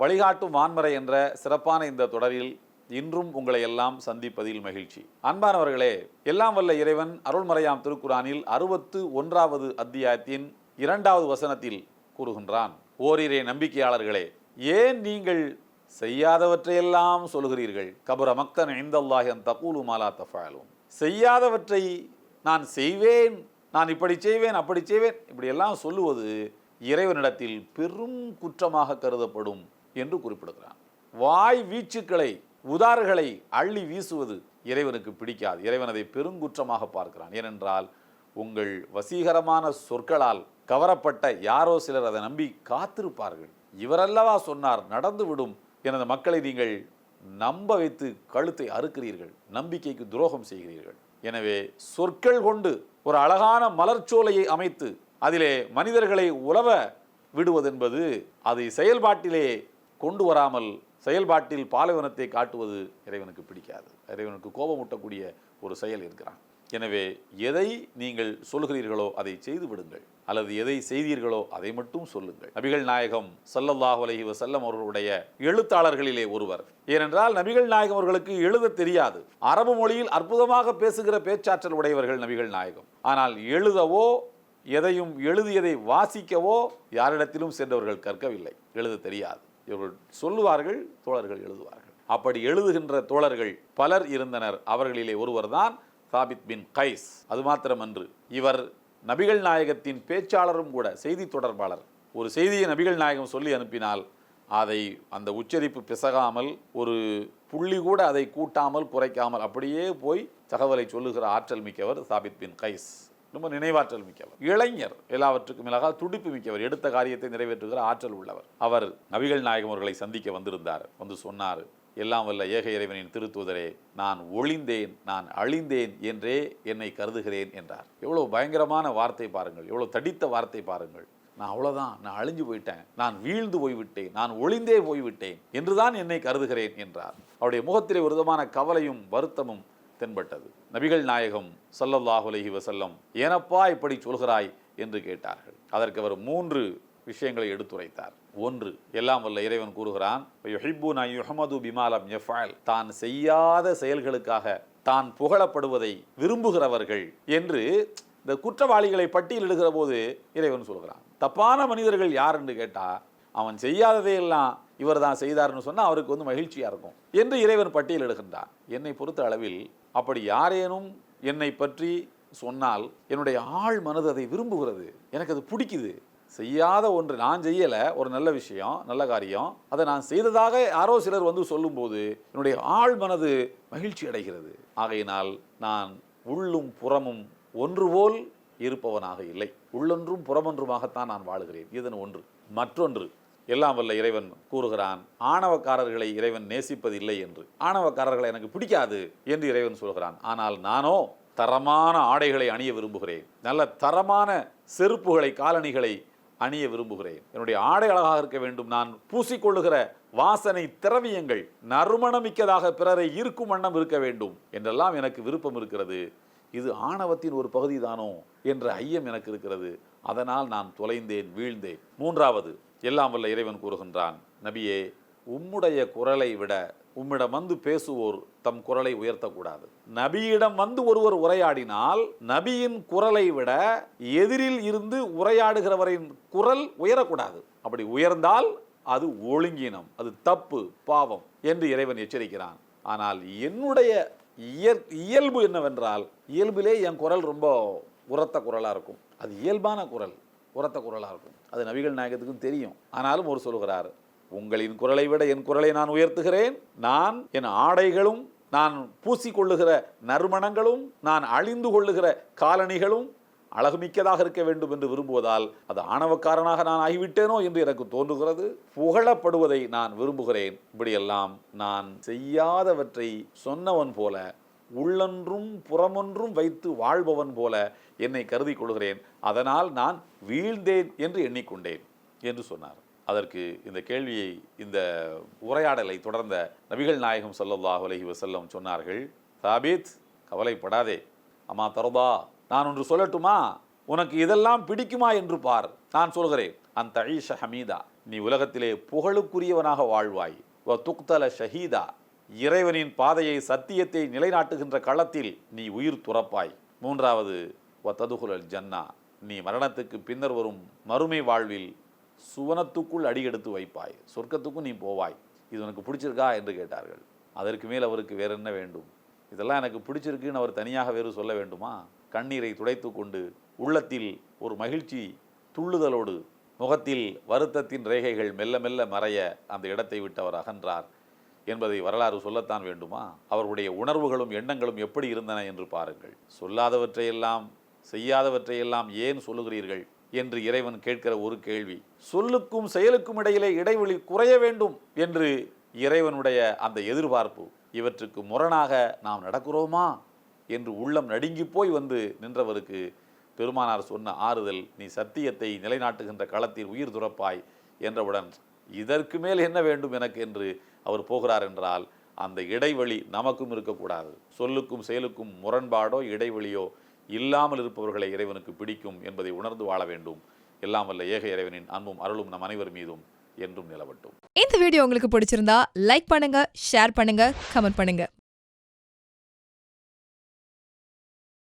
வழிகாட்டும் வான்மறை என்ற சிறப்பான இந்த தொடரில் இன்றும் உங்களை எல்லாம் சந்திப்பதில் மகிழ்ச்சி. அன்பானவர்களே எல்லாம் வல்ல இறைவன் அருள்மறையாம் திருக்குரானில் அறுபத்து ஒன்றாவது அத்தியாயத்தின் இரண்டாவது வசனத்தில் கூறுகின்றான். ஓரிரே நம்பிக்கையாளர்களே ஏன் நீங்கள் செய்யாதவற்றையெல்லாம் சொல்கிறீர்கள்? கபுர மக்தன் ஐந்தல்லாஹன் தகூலு மாலா தஃபாலும் செய்யாதவற்றை நான் செய்வேன் நான் இப்படி செய்வேன் அப்படி செய்வேன் இப்படியெல்லாம் சொல்லுவது இறைவனிடத்தில் பெரும் குற்றமாக கருதப்படும் என்று குறிப்பிடுகிறான். வாய் வீச்சுக்களை உதார்களை அள்ளி வீசுவது இறைவனுக்கு பிடிக்காது. இறைவன் அதை பெருங்குற்றமாக பார்க்கிறான். ஏனென்றால் உங்கள் வசீகரமான சொற்களால் கவரப்பட்ட யாரோ சிலர் அதை நம்பி காத்திருப்பார்கள். இவரல்லவா சொன்னார் நடந்துவிடும் எனது மக்களை நீங்கள் நம்ப வைத்து கழுத்தை அறுக்கிறீர்கள். நம்பிக்கைக்கு துரோகம் செய்கிறீர்கள். எனவே சொற்கள் கொண்டு ஒரு அழகான மலர்ச்சோலையை அமைத்து அதிலே மனிதர்களை உலவ விடுவதென்பது அதை செயல்பாட்டிலே கொண்டு வராமல் செயல்பாட்டில் பாலைவனத்தை காட்டுவது இறைவனுக்கு பிடிக்காது. இறைவனுக்கு கோபமூட்டக்கூடிய ஒரு செயல் இருக்கிறான். எனவே எதை நீங்கள் சொல்கிறீர்களோ அதை செய்து விடுங்கள். அல்லது எதை செய்தீர்களோ அதை மட்டும் சொல்லுங்கள். நபிகள் நாயகம் சல்லல்லாஹு அலஹி வசல்லம் அவர்களுடைய எழுத்தாளர்களிலே ஒருவர். ஏனென்றால் நபிகள் நாயகம் அவர்களுக்கு எழுத தெரியாது. அரபு மொழியில் அற்புதமாக பேசுகிற பேச்சாற்றல் உடையவர்கள் நபிகள் நாயகம். ஆனால் எழுதவோ எதையும் எழுதியதை வாசிக்கவோ யாரிடத்திலும் சென்றவர்கள் கற்கவில்லை. எழுத தெரியாது. இவர்கள் சொல்லுவார்கள் தோழர்கள் எழுதுவார்கள். அப்படி எழுதுகின்ற தோழர்கள் பலர் இருந்தனர். அவர்களிலே ஒருவர்தான் சாபித் பின் கைஸ். அது மாத்திரமன்று இவர் நபிகள் நாயகத்தின் பேச்சாளரும் கூட செய்தி தொடர்பாளர். ஒரு செய்தியை நபிகள் நாயகம் சொல்லி அனுப்பினால் அதை அந்த உச்சரிப்பு பிசகாமல் ஒரு புள்ளி கூட அதை கூட்டாமல் குறைக்காமல் அப்படியே போய் தகவலை சொல்லுகிற ஆற்றல் மிக்கவர் சாபித் பின் கைஸ். ரொம்ப நினைவாற்றல் மிக்கவர். இளைஞர் எல்லாவற்றுக்கும் மேலாக துடிப்பு மிக்கவர் எடுத்த காரியத்தை நிறைவேற்றுகிற ஆற்றல் உள்ளவர். அவர் நபிகள் நாயகம் அவர்களை சந்திக்க வந்திருந்தார். வந்து சொன்னார் எல்லாம் வல்ல ஏக இறைவனின் திருத்துதரே நான் ஒளிந்தேன் நான் அழிந்தேன் என்றே என்னை கருதுகிறேன் என்றார். எவ்வளோ பயங்கரமான வார்த்தை பாருங்கள் எவ்வளோ தடித்த வார்த்தை பாருங்கள். நான் அவ்வளோதான் நான் அழிஞ்சு போயிட்டேன் நான் வீழ்ந்து போய்விட்டேன் நான் ஒளிந்தே போய்விட்டேன் என்றுதான் என்னை கருதுகிறேன் என்றார். அவருடைய முகத்திலே ஒரு விதமான கவலையும் வருத்தமும் தென்பட்டது. நபிகள் நாயகம் ஸல்லல்லாஹு அலைஹி வசல்லம் ஏனப்பா இப்படி சொல்கிறாய்? என்று கேட்டார்கள். அதற்கு அவர் மூன்று விஷயங்களை எடுத்துரைத்தார். ஒன்று எல்லாம் வல்ல இறைவன் கூறுகிறான் யுஹமது பிமாலம் யஃபால். தான் செய்யாத செயல்களுக்காக தான் புகழப்படுவதை விரும்புகிறவர்கள் என்று இந்த குற்றவாளிகளை பட்டியலிடுகிற போது இறைவன் சொல்கிறான். தப்பான மனிதர்கள் யார் என்று கேட்டால் அவன் செய்யாததையெல்லாம் இவர் தான் செய்தார்னு சொன்னால் அவருக்கு வந்து மகிழ்ச்சியாக இருக்கும். என்று இறைவன் பட்டியலிடுகின்றான் என்னை பொறுத்த அளவில் அப்படி யாரேனும் என்னை பற்றி சொன்னால் என்னுடைய ஆழ் மனது அதை விரும்புகிறது. எனக்கு அது பிடிக்குது. செய்யாத ஒன்று நான் செய்யலை ஒரு நல்ல விஷயம் நல்ல காரியம் அதை நான் செய்ததாக யாரோ சிலர் வந்து சொல்லும்போது என்னுடைய ஆழ் மனது மகிழ்ச்சி அடைகிறது. ஆகையினால் நான் உள்ளும் புறமும் ஒன்று போல் இருப்பவனாக இல்லை. உள்ளொன்றும் புறமொன்றுமாகத்தான் நான் வாழுகிறேன். இதன் ஒன்று. மற்றொன்று எல்லாம் வல்ல இறைவன் கூறுகிறான். ஆணவக்காரர்களை இறைவன் நேசிப்பதில்லை என்று. ஆணவக்காரர்களை எனக்கு பிடிக்காது என்று இறைவன் சொல்கிறான். ஆனால் நானோ தரமான ஆடைகளை அணிய விரும்புகிறேன். நல்ல தரமான செருப்புகளை காலணிகளை அணிய விரும்புகிறேன். என்னுடைய ஆடை அழகாக இருக்க வேண்டும். நான் பூசிக்கொள்ளுகிற வாசனை திரவியங்கள் நறுமணமிக்கதாக பிறரை ஈர்க்கும் வண்ணம் இருக்க வேண்டும் என்றெல்லாம் எனக்கு விருப்பம் இருக்கிறது. இது ஆணவத்தின் ஒரு பகுதி தானோ என்ற ஐயம் எனக்கு இருக்கிறது. அதனால் நான் தொலைந்தேன் வீழ்ந்தேன். மூன்றாவது எல்லாம் வல்ல இறைவன் கூறுகின்றான் நபியே உம்முடைய குரலை விட உம்மிடம் வந்து பேசுவோர் தம் குரலை உயர்த்தக்கூடாது. நபியிடம் வந்து ஒருவர் உரையாடினால் நபியின் குரலை விட எதிரில் இருந்து உரையாடுகிறவரின் குரல் உயரக்கூடாது. அப்படி உயர்ந்தால் அது ஒழுங்கினம் அது தப்பு பாவம் என்று இறைவன் எச்சரிக்கிறான். ஆனால் என்னுடைய இயற் இயல்பு என்னவென்றால் இயல்பிலே என் குரல் ரொம்ப உரத்த குரலாக இருக்கும். அது இயல்பான குரல். உரத்த குரலாக இருக்கும். அது நபிகள் நாயகத்துக்கும் தெரியும். ஆனாலும் ஒரு சொல்கிறார் உங்களின் குரலை விட என் குரலை நான் உயர்த்துகிறேன். நான் என் ஆடைகளும் நான் பூசிக்கொள்ளுகிற நறுமணங்களும் நான் அழிந்து கொள்ளுகிற காலணிகளும் அழகுமிக்கதாக இருக்க வேண்டும் என்று விரும்புவதால் அது ஆணவக்காரனாக நான் ஆகிவிட்டேனோ என்று எனக்கு தோன்றுகிறது. புகழப்படுவதை நான் விரும்புகிறேன். இப்படியெல்லாம் நான் செய்யாதவற்றை சொன்னவன் போல உள்ளொன்றும் புறமொன்றும் வைத்து வாழ்பவன் போல என்னை கருதி கொள்கிறேன். அதனால் நான் வீழ்ந்தேன் என்று எண்ணிக்கொண்டேன் என்று சொன்னார். அதற்கு இந்த கேள்வியை இந்த உரையாடலை தொடர்ந்த நபிகள் நாயகம் சல்லாஹ் அலஹி வசல்லம் சொன்னார்கள் சாபித் கவலைப்படாதே. அம்மா தரதா நான் ஒன்று சொல்லட்டுமா? உனக்கு இதெல்லாம் பிடிக்குமா என்று பார். நான் சொல்கிறேன் அந்த ஐஷ ஹமீதா நீ உலகத்திலே புகழுக்குரியவனாக வாழ்வாய். வ துக்தல ஷஹீதா இறைவனின் பாதையை சத்தியத்தை நிலைநாட்டுகின்ற களத்தில் நீ உயிர் துறப்பாய். மூன்றாவது வ ததுகுலல் ஜன்னா. நீ மரணத்துக்கு பின்னர் வரும் மறுமை வாழ்வில் சுவனத்துக்குள் அடியெடுத்து வைப்பாய். சொர்க்கத்துக்கும் நீ போவாய். இது உனக்கு பிடிச்சிருக்கா என்று கேட்டார்கள். அதற்கு மேல் அவருக்கு வேற என்ன வேண்டும்? இதெல்லாம் எனக்கு பிடிச்சிருக்குன்னு அவர் தனியாக வேறு சொல்ல வேண்டுமா? கண்ணீரை துடைத்து கொண்டு உள்ளத்தில் ஒரு மகிழ்ச்சி துள்ளுதலோடு முகத்தில் வருத்தத்தின் ரேகைகள் மெல்ல மெல்ல மறைய அந்த இடத்தை விட்டு அவர் அகன்றார். என்பதை வரலாறு சொல்லத்தான் வேண்டுமா? அவருடைய உணர்வுகளும் எண்ணங்களும் எப்படி இருந்தன என்று பாருங்கள். சொல்லாதவற்றையெல்லாம் செய்யாதவற்றையெல்லாம் ஏன் சொல்லுகிறீர்கள் என்று இறைவன் கேட்கிற ஒரு கேள்வி. சொல்லுக்கும் செயலுக்கும் இடையிலே இடைவெளி குறைய வேண்டும் என்று இறைவனுடைய அந்த எதிர்பார்ப்பு. இவற்றுக்கு முரணாக நாம் நடக்கிறோமா? என்று உள்ளம் நடுங்கி போய் வந்து நின்றவருக்கு பெருமானார் சொன்ன ஆறுதல் நீ சத்தியத்தை நிலைநாட்டுகின்ற களத்தில் உயிர் துறப்பாய் என்றவுடன் இதற்கு மேல் என்ன வேண்டும் எனக்கு? என்று அவர் போகிறார் என்றால் அந்த இடைவெளி நமக்கும் இருக்கக்கூடாது. சொல்லுக்கும் செயலுக்கும் முரண்பாடோ இடைவெளியோ இல்லாமல் இருப்பவர்களை இறைவனுக்கு பிடிக்கும் என்பதை உணர்ந்து வாழ வேண்டும். எல்லாம் வல்ல ஏக இறைவனின் அன்பும் அருளும் நம் அனைவர் மீதும் என்றும் நிலவட்டும். இந்த வீடியோ உங்களுக்கு பிடிச்சிருந்தா லைக் பண்ணுங்க ஷேர் பண்ணுங்க கமெண்ட் பண்ணுங்க.